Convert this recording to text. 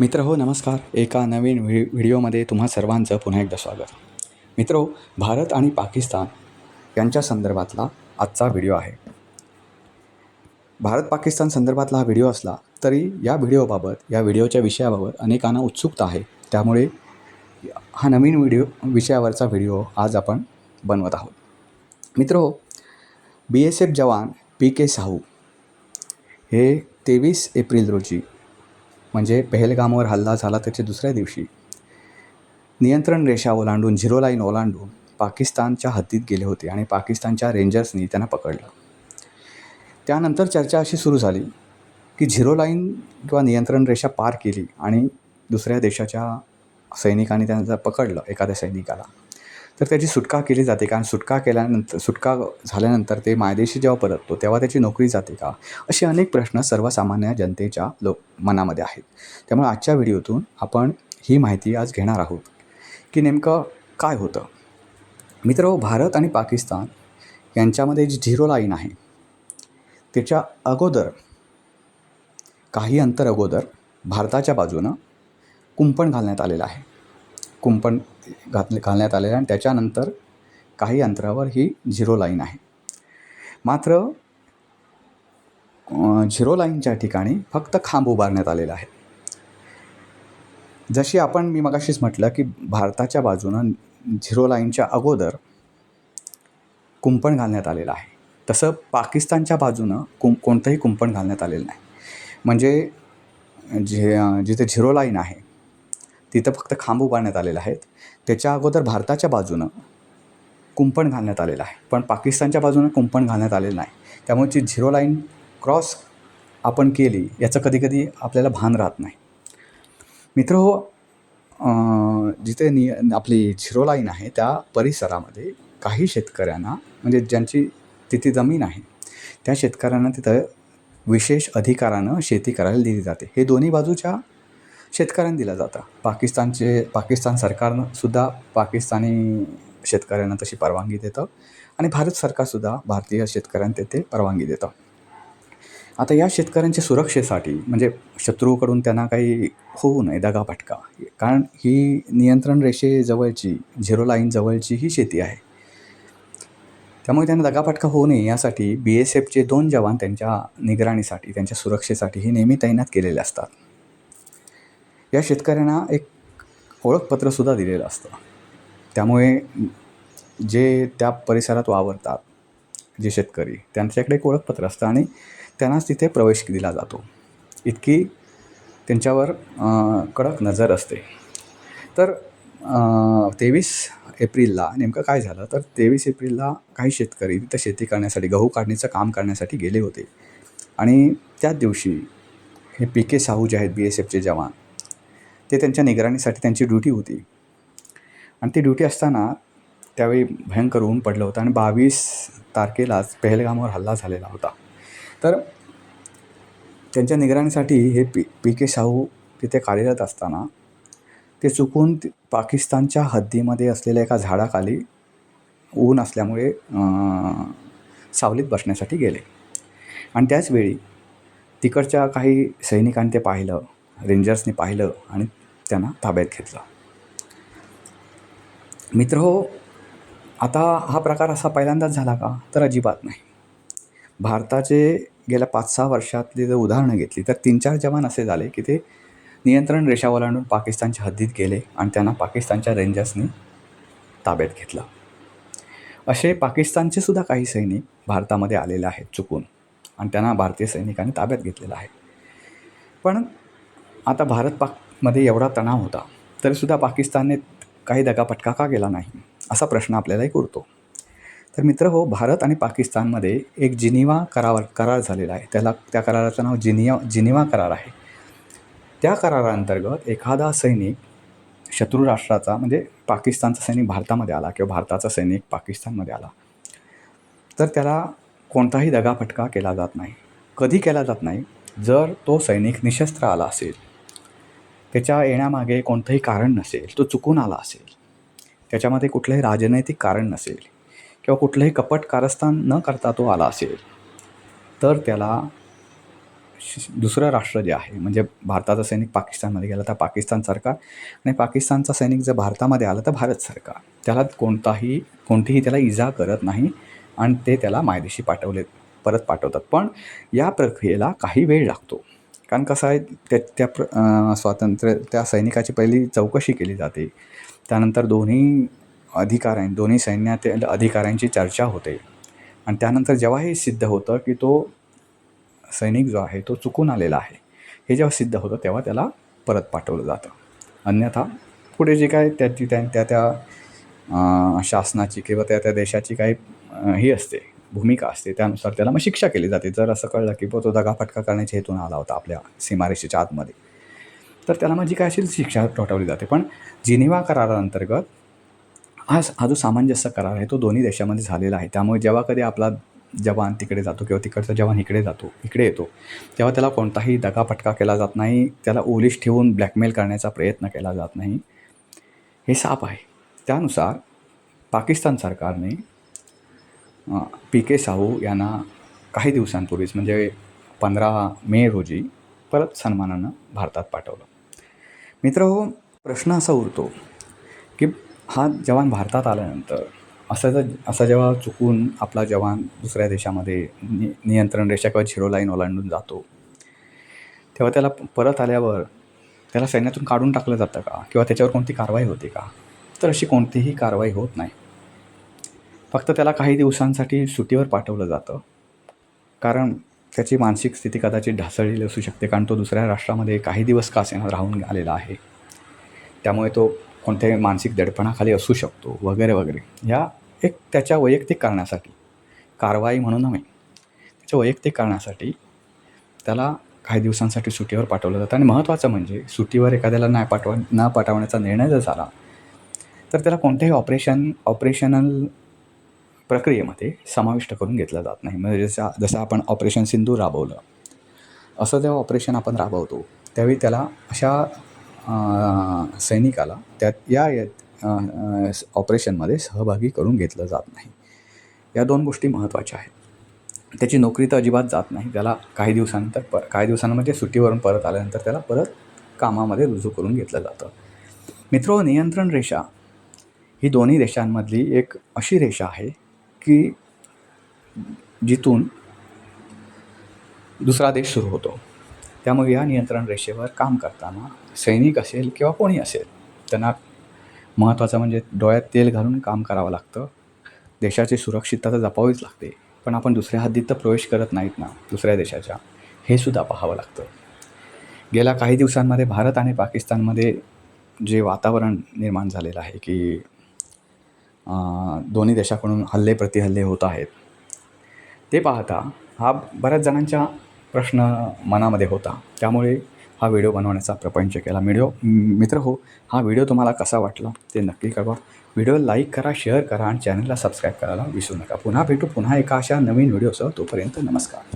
मित्र हो नमस्कार. एका नवीन व्हि व्हिडिओमध्ये तुम्हा सर्वांचं पुन्हा एकदा स्वागत. मित्र हो भारत आणि पाकिस्तान यांच्या संदर्भातला आजचा व्हिडिओ आहे. भारत पाकिस्तान संदर्भातला हा व्हिडिओ असला तरी या व्हिडिओबाबत या व्हिडिओच्या विषयाबाबत अनेकांना उत्सुकता आहे. त्यामुळे हा नवीन व्हिडिओ विषयावरचा व्हिडिओ आज आपण बनवत आहोत. मित्र हो बी एस एफ जवान पी के साहू हे तेवीस एप्रिल रोजी म्हणजे पहलगामवर हल्ला झाला त्याच्या दुसऱ्या दिवशी. नियंत्रण रेषा ओलांडून झिरो लाईन ओलांडून पाकिस्तानच्या हद्दीत गेले होते आणि पाकिस्तानच्या रेंजर्सनी त्यांना पकडलं. त्यानंतर चर्चा अशी सुरू झाली की झिरो लाईन किंवा नियंत्रण रेषा पार केली आणि दुसऱ्या देशाच्या सैनिकांनी त्यांना पकडलं एखाद्या सैनिकाला. तर त्याची सुटका केली जाते कारण सुटका केल्यानंतर सुटका झाल्यानंतर ते मायदेशी जेव्हा परततो तेव्हा त्याची नोकरी जाते का? असे अनेक प्रश्न सर्वसामान्य जनतेच्या लोक मनामध्ये आहेत. त्यामुळे आजच्या व्हिडिओतून आपण ही माहिती आज घेणार आहोत की नेमकं काय होतं? मित्र भारत आणि पाकिस्तान यांच्यामध्ये जी झिरो लाईन आहे त्याच्या अगोदर काही अंतर अगोदर भारताच्या बाजूनं कुंपण घालण्यात आलेलं आहे. कुंपण घातले घालण्यात आलेलं आहे आणि त्याच्यानंतर काही अंतरावर ही झिरो लाईन आहे. मात्र झिरो लाईनच्या ठिकाणी फक्त खांब उभारण्यात आलेला आहे. जशी आपण मी मगाशीच म्हटलं की भारताच्या बाजूनं झिरो लाईनच्या अगोदर कुंपण घालण्यात आलेलं आहे. तसं पाकिस्तानच्या बाजूनं कुं कोणतंही कुंपण घालण्यात आलेलं नाही. म्हणजे जे जिथे झिरो लाईन आहे तिथं फक्त खांब उभारण्यात आलेले आहेत. त्याच्या अगोदर भारताच्या बाजूनं कुंपण घालण्यात आलेलं आहे. पण पाकिस्तानच्या बाजूनं कुंपण घालण्यात आलेलं नाही. त्यामुळे जी झिरो लाईन क्रॉस आपण केली याचं कधीकधी आपल्याला भान राहत नाही. मित्र हो जिथे नि आपली झिरो लाईन आहे त्या परिसरामध्ये काही शेतकऱ्यांना म्हणजे ज्यांची तिथे जमीन आहे त्या शेतकऱ्यांना तिथं विशेष अधिकारानं शेती करायला दिली जाते. हे दोन्ही बाजूच्या शेतकऱ्यांना दिलं जातं. पाकिस्तानचे पाकिस्तान सरकारनं सुद्धा पाकिस्तानी शेतकऱ्यांना तशी परवानगी देतं आणि भारत सरकारसुद्धा भारतीय शेतकऱ्यांना तेथे परवानगी देतं. आता या शेतकऱ्यांच्या सुरक्षेसाठी म्हणजे शत्रूकडून त्यांना काही होऊ नये दगाफटका कारण ही नियंत्रण रेषेजवळची झिरो लाईन जवळची ही शेती आहे. त्यामुळे त्यांना दगाफटका होऊ नये यासाठी बी एस एफचे दोन जवान त्यांच्या निगराणीसाठी त्यांच्या सुरक्षेसाठी हे नेहमी तैनात केलेले असतात. या शेतकऱ्यांना एक ओळखपत्रसुद्धा दिलेलं असतं. त्यामुळे जे त्या परिसरात वावरतात जे शेतकरी त्यांच्याकडे एक ओळखपत्र असतं आणि त्यांनाच तिथे प्रवेश दिला जातो. इतकी त्यांच्यावर कडक नजर असते. तर तेवीस एप्रिलला नेमकं काय झालं? तर तेवीस एप्रिलला काही शेतकरी तिथं शेती करण्यासाठी गहू काढणीचं काम करण्यासाठी गेले होते. आणि त्याच दिवशी हे पी के साहू जे आहेत बी एस एफचे जवान ते त्यांच्या निगराणीसाठी त्यांची ड्युटी होती. आणि ती ड्युटी असताना त्यावेळी भयंकर ऊन पडलं होतं आणि बावीस तारखेलाच पहलगामवर हल्ला झालेला होता. तर त्यांच्या निगराणीसाठी हे पी पी के शाहू तिथे कार्यरत असताना ते चुकून पाकिस्तानच्या हद्दीमध्ये असलेल्या एका झाडाखाली ऊन असल्यामुळे सावलीत बसण्यासाठी गेले. आणि त्याचवेळी तिकडच्या काही सैनिकांनी ते पाहिलं. रेंजर्सनी पाहिलं आणि त्यांना ताब्यात घेतलं. मित्र हो आता हा प्रकार असा पहिल्यांदाच झाला का? तर अजिबात नाही. भारताचे गेल्या पाच सहा वर्षातली जर उदाहरणं घेतली तर तीन चार जवान असे झाले की ते नियंत्रण रेषा ओलांडून पाकिस्तानच्या हद्दीत गेले आणि त्यांना पाकिस्तानच्या रेंजर्सनी ताब्यात घेतलं. असे पाकिस्तानचे सुद्धा काही सैनिक भारतामध्ये आलेले आहेत चुकून आणि त्यांना भारतीय सैनिकांनी ताब्यात घेतलेलं आहे. पण आता भारत पाकमध्ये एवढा तणाव होता तरीसुद्धा पाकिस्तानने काही दगापटका का केला नाही असा प्रश्न आपल्यालाही उरतो. तर मित्र हो भारत आणि पाकिस्तानमध्ये एक जिनिवा करार करार झालेला आहे. त्याला त्या कराराचं नाव जिनिया जिनिवा करार आहे. त्या कराराअंतर्गत एखादा सैनिक शत्रू राष्ट्राचा म्हणजे पाकिस्तानचा सैनिक भारतामध्ये आला किंवा भारताचा सैनिक पाकिस्तानमध्ये आला तर त्याला कोणताही दगाफटका केला जात नाही. कधी केला जात नाही? जर तो सैनिक निशस्त्र आला असेल त्याच्या येण्यामागे कोणतंही कारण नसेल तो चुकून आला असेल. त्याच्यामध्ये कुठलंही राजनैतिक कारण नसेल किंवा कुठलंही कपट कारस्थान न करता तो आला असेल तर त्याला श- दुसरं राष्ट्र जे आहे म्हणजे भारताचा सैनिक पाकिस्तानमध्ये गेला तर पाकिस्तान सरकार आणि पाकिस्तानचा सैनिक जर भारतामध्ये आला तर भारत सरकार. त्याला कोणताही कोणतीही त्याला इजा करत नाही आणि ते त्याला मायदेशी पाठवले परत पाठवतात. पण या प्रक्रियेला काही वेळ लागतो. कारण कसं आहे त्या त्या प्र स्वातंत्र्य त्या सैनिकाची पहिली चौकशी केली जाते. त्यानंतर दोन्ही अधिकाऱ्यां दोन्ही सैन्यातील अधिकाऱ्यांची चर्चा होते. आणि त्यानंतर जेव्हा हे सिद्ध होतं की तो सैनिक जो आहे तो चुकून आलेला आहे. हे जेव्हा सिद्ध होतं तेव्हा त्याला परत पाठवलं जातं. अन्यथा पुढे जे काय त्याची त्या त्या त्या शासनाची किंवा त्या त्या देशाची काही ही असते. भूमिका असते त्यानुसार त्याला मग शिक्षा केली जाते. जर असं कळलं की तो दगाफटका करण्याच्या हेतून आला होता आपल्या सीमारेषेच्या आतमध्ये तर त्याला मग जी काय असेल शिक्षा ठोठावली जाते. पण जिनिवा कराराअंतर्गत हा हा जो सामंजस्य करार आहे तो दोन्ही देशामध्ये झालेला आहे. त्यामुळे जेव्हा कधी आपला जवान तिकडे जातो किंवा तिकडचा जवान इकडे जातो इकडे येतो तेव्हा त्याला कोणताही दगाफटका केला जात नाही. त्याला ओलीस ठेवून ब्लॅकमेल करण्याचा प्रयत्न केला जात नाही. हे साप आहे. त्यानुसार पाकिस्तान सरकारने पी के साहू यांना काही दिवसांपूर्वीच म्हणजे पंधरा मे रोजी परत सन्मानानं भारतात पाठवलं. मित्र हो प्रश्न असा उरतो की हा जवान भारतात आल्यानंतर असं जर असा जेव्हा चुकून आपला जवान दुसऱ्या देशामध्ये नि नियंत्रण रेषा किंवा झिरो लाईन ओलांडून जातो तेव्हा त्याला परत आल्यावर त्याला सैन्यातून काढून टाकलं जातं का? किंवा त्याच्यावर कोणती कारवाई होते का? तर अशी कोणतीही कारवाई होत नाही. फक्त त्याला काही दिवसांसाठी सुट्टीवर पाठवलं जातं. कारण त्याची मानसिक स्थिती कदाचित ढासळलेली असू शकते कारण तो दुसऱ्या राष्ट्रामध्ये काही दिवस का असेना राहून आलेला आहे. त्यामुळे तो कोणत्याही मानसिक दडपणाखाली असू शकतो वगैरे वगैरे. ह्या एक त्याच्या वैयक्तिक कारणासाठी कारवाई म्हणून नव्हे त्याच्या वैयक्तिक कारणासाठी त्याला काही दिवसांसाठी सुट्टीवर पाठवलं जातं. आणि महत्त्वाचं म्हणजे सुट्टीवर एखाद्याला नाही पाठवा न पाठवण्याचा निर्णय जर झाला तर त्याला कोणत्याही ऑपरेशन ऑपरेशनल प्रक्रियेमध्ये समाविष्ट करून घेतलं जात नाही. म्हणजे जसं जसं आपण ऑपरेशन सिंधू राबवलं असं जेव्हा ऑपरेशन आपण राबवतो त्यावेळी त्याला अशा सैनिकाला त्यात या ऑपरेशनमध्ये सहभागी करून घेतलं जात नाही. या दोन गोष्टी महत्त्वाच्या आहेत. त्याची नोकरी तर अजिबात जात नाही. त्याला काही दिवसानंतर प काही दिवसांमध्ये सुट्टीवरून परत आल्यानंतर त्याला परत कामामध्ये रुजू करून घेतलं जातं. मित्र नियंत्रण रेषा ही दोन्ही देशांमधली एक अशी रेषा आहे की जिथून दुसरा देश सुरू होतो. त्यामुळे या नियंत्रण रेषेवर काम करताना सैनिक असेल किंवा कोणी असेल त्यांना महत्त्वाचं म्हणजे डोळ्यात तेल घालून काम करावं लागतं. देशाची सुरक्षितता तर जपावीच लागते पण आपण दुसऱ्या हद्दीत तर प्रवेश करत नाहीत ना दुसऱ्या देशाच्या. हे सुद्धा पाहावं लागतं. गेल्या काही दिवसांमध्ये भारत आणि पाकिस्तानमध्ये जे वातावरण निर्माण झालेलं आहे की दोन्ही देशाकडून हल्ले प्रतिहल्ले होत आहेत. ते पाहता हा बऱ्याच जणांच्या प्रश्न मनामध्ये होता. त्यामुळे हा व्हिडिओ बनवण्याचा प्रपंच केला. व्हिडिओ मित्र हो हा व्हिडिओ तुम्हाला कसा वाटला ते नक्की कळवा. व्हिडिओ लाईक करा शेअर करा आणि चॅनलला सबस्क्राईब करायला विसरू नका. पुन्हा भेटू पुन्हा एका अशा नवीन व्हिडिओसह तोपर्यंत नमस्कार.